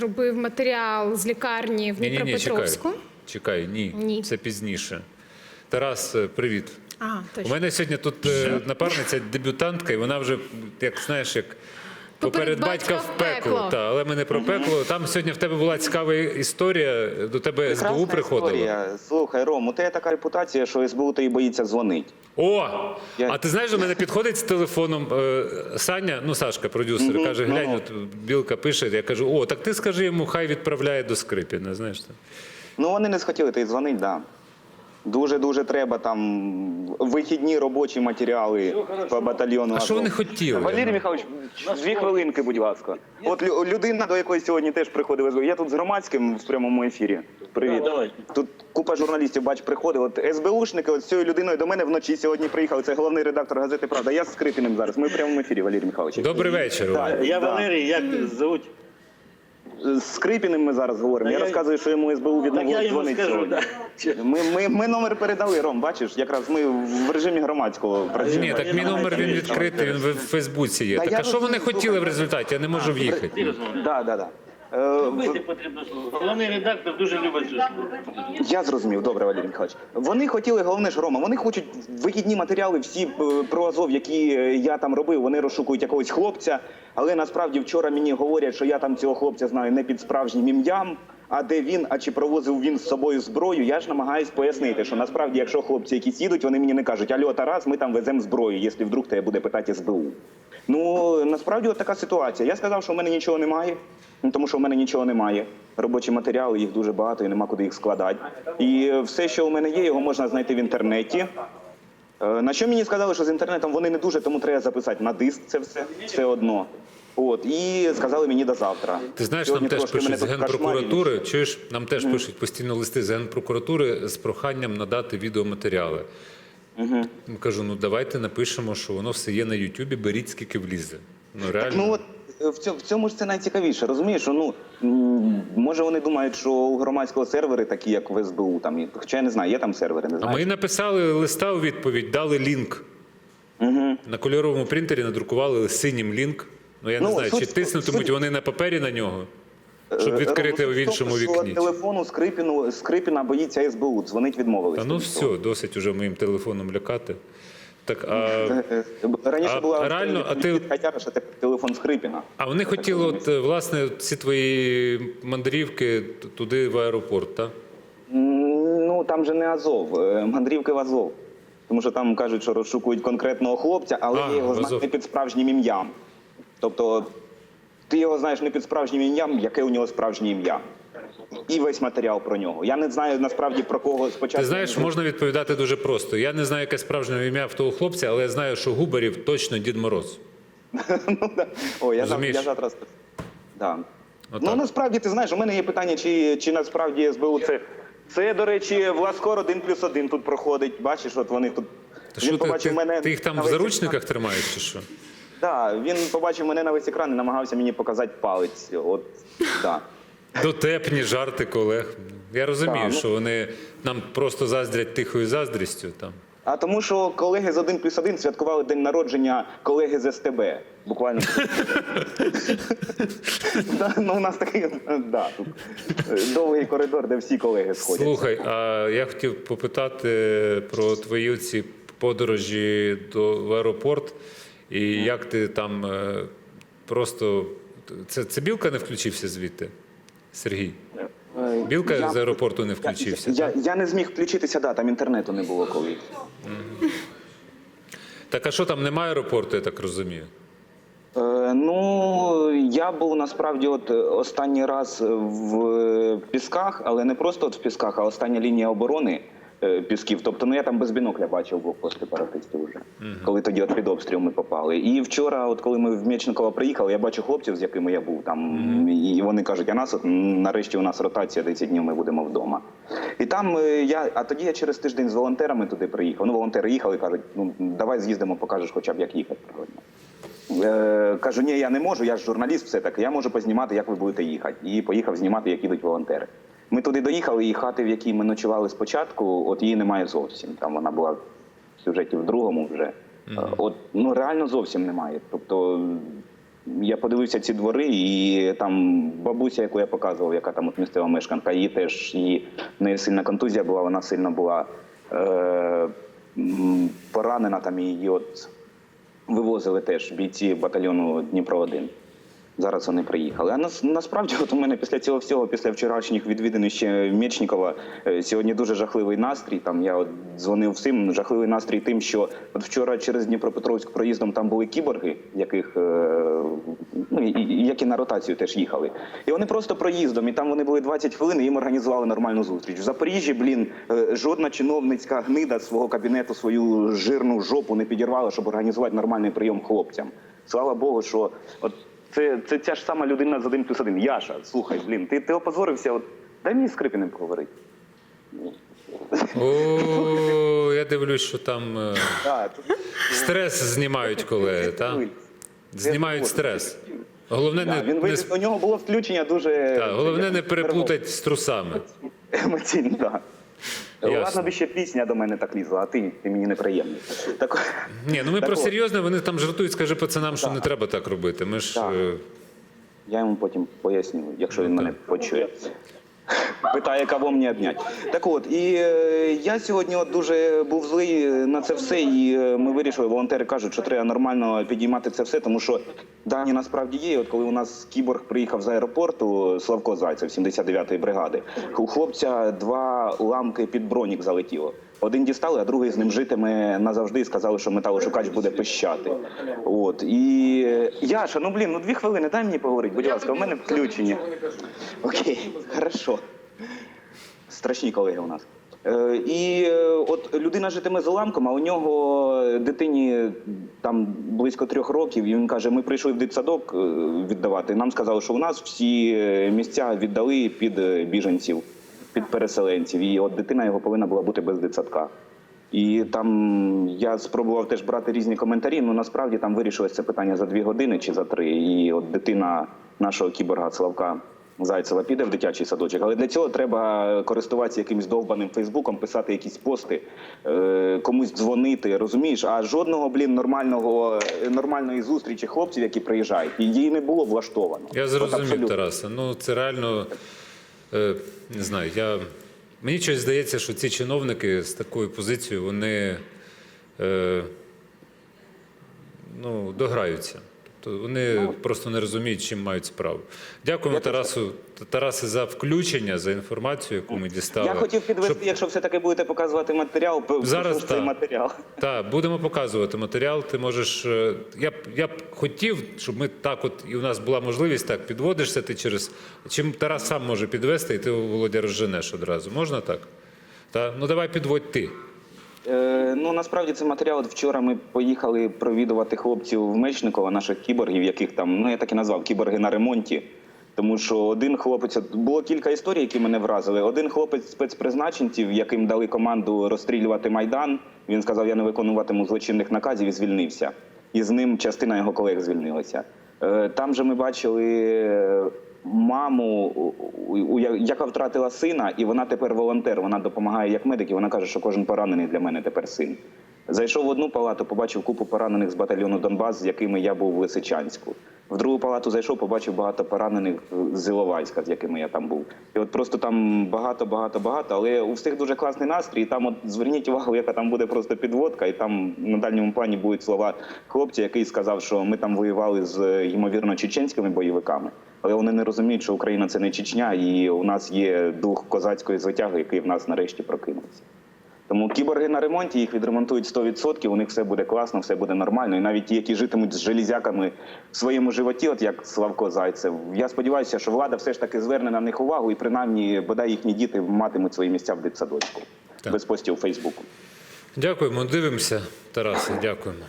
зробив матеріал з лікарні в Ні, ні, ні, чекай. Дніпропетровську. Чекай, ні. Ні. Це пізніше. Тарас, е, привіт. А, У мене сьогодні тут е, напарниця дебютантка, і вона вже, як знаєш, як поперед батька в пекло. Та, але ми не про пекло. Там сьогодні в тебе була цікава історія. До тебе СБУ приходило. історія. Слухай, Ром, у тебе така репутація, що СБУ тобі боїться дзвонить. О! Я- А ти знаєш, до мене підходить з телефоном е, Саня, ну Сашка, продюсер, Мгм, каже: глянь, ну. от білка пише. Я кажу, о, так ти скажи йому, хай відправляє до Скрипіна. Знаєш так. Ну вони не схотіли тобі дзвонить, да. Дуже дуже треба там вихідні робочі матеріали по батальйону. А що вони хотіли? Валерій Михайлович, дві хвилинки, будь ласка. От лю- людина, до якої сьогодні теж приходив. Я тут з громадським в прямому ефірі. Привіт. Тут купа журналістів, бач, приходив. От СБУшники от з цією людиною до мене вночі сьогодні приїхали. Це головний редактор газети Правда. Я з Скрипіним зараз. Ми в прямому ефірі, Валерій Михайлович. Добрий вечір. Я. Валерій, як звуть? З Скрипіним ми зараз говоримо. Я, я- розказую, що йому СБУ Так я відмовилось дзвонити скажу. сьогодні. да. Ми, ми, ми номер передали, Ром, бачиш, якраз ми в режимі громадського працюємо. Ні, так мій номер він відкритий, він в Фейсбуці є. Та Так а що вони хотіли в результаті? Я не можу в'їхати. Так, так, Да, да. Е, Робити потрібно слово. Головний редактор дуже любить. Я зрозумів, добре, Валерій Михайлович. Вони хотіли, головне ж Рома, вони хочуть вихідні матеріали всі е, про Азов, які е, я там робив. Вони розшукують якогось хлопця. Але насправді вчора мені говорять, що я там цього хлопця знаю не під справжнім ім'ям. А де він, а чи провозив він з собою зброю? Я ж намагаюсь пояснити, що насправді, якщо хлопці якісь їдуть, вони мені не кажуть, Альо, Тарас, ми там веземо зброю, якщо вдруг тебе буде питати СБУ. Ну насправді от така ситуація. Я сказав, що в мене нічого немає, ну, тому що в мене нічого немає. Робочі матеріали, їх дуже багато і нема куди їх складати. І все, що у мене є, його можна знайти в інтернеті. Е, На що мені сказали, що з інтернетом вони не дуже, тому треба записати на диск це все, все одно. От, і сказали мені до завтра. Ти знаєш, Сьогодні нам теж пишуть з генпрокуратури. Чуєш, нам теж пишуть постійно листи з генпрокуратури з проханням надати відеоматеріали. Угу. Кажу, ну давайте напишемо, що воно все є на Ютубі, беріть скільки влізе. Ну реально. Ну от в цьому, в цьому ж це найцікавіше. Розумієш, що ну може вони думають, що у громадського сервери такі, як в СБУ, там хоча я не знаю, є там сервери, не А ми написали листа у відповідь, дали лінк. Угу. На кольоровому принтері надрукували синім лінк. Ну я не Ну, знаю, чи тиснутимуть суть- вони на папері на нього, щоб відкрити в іншому вікні. Телефону Скрипіну Скрипіна боїться СБУ, дзвонить відмовились. Та ну все, досить уже моїм телефоном лякати. Так, а, Е, е, Раніше А була реально, а ти- що телефон Скрипіна. а вони хотіли, от, е, власне, ці твої мандрівки туди в аеропорт, так? Ну там же не Азов, е, мандрівки в Азов. Тому що там кажуть, що розшукують конкретного хлопця, але А, я його знаю під справжнім ім'ям. Тобто ти його знаєш не під справжнім ім'ям, яке у нього справжнє ім'я. І весь матеріал про нього. Я не знаю насправді про кого спочатку. Ти знаєш, можна відповідати дуже просто. Я не знаю, яке справжнє ім'я в того хлопця, але я знаю, що Губарів точно Дід Мороз. ну, да. О, я, зав- Розумієш? я завтра. Да. Ну насправді ти знаєш, у мене є питання, чи, чи насправді СБУ це. Це, до речі, Власкор один плюс один тут проходить. Бачиш, от вони тут. Та що ти, ти, ти їх там в весь заручниках тримаєш чи що? Да, він побачив мене на весь екран і намагався мені показати палець. От, да. Дотепні жарти колег. Я розумію, ну- що вони нам просто заздрять тихою заздрістю. Там. А тому, що колеги з 1 плюс 1 святкували день народження колеги з СТБ. Буквально. Да, Ну, у нас такий да, тут е, довгий коридор, де всі колеги сходять. Слухай, а я хотів попитати про твої ці подорожі до в аеропорт, і як ти там е, просто. Це, це білка не включився звідти? Сергій? Е, Білка я- з аеропорту не включився. Я, я не зміг включитися, да, там інтернету не було коли. Так а що там немає аеропорту, я так розумію? Е, ну, я був насправді от е, останній раз в е, Пісках, але не просто от в Пісках, а остання лінія оборони е, Пісків. Тобто, ну я там без бінокля бачив блокпости паратистів вже, коли тоді от під обстріл ми попали. І вчора, от коли ми в М'ячникова приїхали, я бачу хлопців, з якими я був там, і вони кажуть, а нас от нарешті у нас ротація 10 днів, ми будемо вдома. І там е, я, а тоді я через тиждень з волонтерами туди приїхав. Ну, волонтери їхали, кажуть, ну давай з'їздимо, покажеш хоча б як їхати природно. Е, кажу, ні, я не можу, я ж журналіст, все таки. Я можу познімати, як ви будете їхати. І поїхав знімати, як їдуть волонтери. Ми туди доїхали, і хати, в якій ми ночували спочатку, от її немає зовсім. Там вона була в сюжеті в другому вже. Е, От ну реально зовсім немає. Тобто Я подивився ці двори, і там бабуся, яку я показував, яка там от місцева мешканка, її теж її в неї сильна контузія була, вона сильно була е, поранена там її от вивозили теж бійці батальйону Дніпро 1 Зараз вони приїхали. А нас, насправді, от у мене після цього всього, після вчорашніх відвідин ще Мєчнікова, е, сьогодні дуже жахливий настрій. Там я от дзвонив всім. Жахливий настрій тим, що от вчора через Дніпропетровськ проїздом там були кіборги, яких е, ну які на ротацію теж їхали. І вони просто проїздом, і там вони були 20 хвилин, і їм організували нормальну зустріч. В Запоріжжі, блін, е, жодна чиновницька гнида свого кабінету свою жирну жопу не підірвала, щоб організувати нормальний прийом хлопцям. Слава Богу, що от це, це ця ж сама людина з один плюс один. Яша, слухай, блін, ти, ти опозорився, от дай мені з Скрипіним поговорити. О, я дивлюсь, що там е, Так, стрес знімають колеги. Знімають стрес. Головне не, у нього було включення дуже головне не переплутати з трусами. емоційно. Да. Ладно, би ще пісня до мене так лізла, а ти, ти мені неприємний. Так, Ні, ну ми Так про серйозне, вони там жартують, скажи пацанам, що не треба так робити. Ми ж. Так. е, я йому потім поясню, якщо він Ну, мене почує. Питає, кого мені обняти. Так от, і е, я сьогодні от дуже був злий на це все, і е, ми вирішили, волонтери кажуть, що треба нормально підіймати це все, тому що дані насправді є. От коли у нас кіборг приїхав з аеропорту, Славко Зайцев, 79-ї бригади, у хлопця два ламки під бронік залетіло. Один дістали, а другий з ним житиме назавжди і сказали, що металошукач буде пищати. От і Яша, ну блін, ну дві хвилини, дай мені поговорити, будь ласка, у мене включення. Окей, хорошо. Страшні колеги у нас. Е, і е, от людина житиме з уламком, а у нього дитині там близько трьох років. І він каже: ми прийшли в дитсадок е, віддавати. Нам сказали, що у нас всі місця віддали під біженців, під переселенців. І от дитина його повинна була бути без дитсадка. І там я спробував теж брати різні коментарі. Ну насправді там вирішилось це питання за дві години чи за три. І от дитина нашого кіборга Славка Зайцева піде в дитячий садочок. Але для цього треба користуватися якимось довбаним Фейсбуком, писати якісь пости, е, комусь дзвонити. Розумієш? А жодного блін нормального нормальної зустрічі хлопців, які приїжджають, її не було влаштовано. Я зрозумів. Тарасе. Ну це реально не знаю. Я мені щось здається, що ці чиновники з такою позицією вони е, ну, дограються. Тобто вони Ну, просто не розуміють, чим мають справу. Дякуємо Тарасу Тарасе за включення, за інформацію, яку ми дістали. Я хотів підвести, Щоб- якщо все таки будете показувати матеріал, Зараз так. матеріал. Так, будемо показувати матеріал. Ти можеш. е, Я б я б хотів, щоб ми так, от і у нас була можливість так, підводишся ти через. Чим Тарас сам може підвести, і ти Володя розженеш одразу. Можна так? Так? Ну давай підводь ти. Е, ну насправді це матеріал. От вчора ми поїхали провідувати хлопців в Мечникова, наших кіборгів, яких там, ну я так і назвав, кіборги на ремонті. Тому що один хлопець було кілька історій, які мене вразили. Один хлопець спецпризначенців, яким дали команду розстрілювати майдан. Він сказав, я не виконуватиму злочинних наказів і звільнився. І з ним частина його колег звільнилася. Е, Там же ми бачили маму, яка втратила сина, і вона тепер волонтер. Вона допомагає як медик, і вона каже, що кожен поранений для мене тепер син. Зайшов в одну палату, побачив купу поранених з батальйону Донбас, з якими я був в Лисичанську. В другу палату зайшов, побачив багато поранених з Іловайська, з якими я там був. І от просто там багато, багато, багато. Але у всіх дуже класний настрій. І там, от зверніть увагу, яка там буде просто підводка, і там на дальньому плані будуть слова хлопця, який сказав, що ми там воювали з ймовірно чеченськими бойовиками. Але вони не розуміють, що Україна це не Чечня, і у нас є дух козацької звитяги, який в нас нарешті прокинувся. Тому кіборги на ремонті їх відремонтують 100%, у них все буде класно, все буде нормально. І навіть ті, які житимуть з железяками в своєму животі, от як Славко Зайцев. Я сподіваюся, що влада все ж таки зверне на них увагу і принаймні бодай їхні діти матимуть свої місця в дитсадочку Так. без постів у Фейсбуку. Дякуємо, дивимося, Тарасе, дякуємо.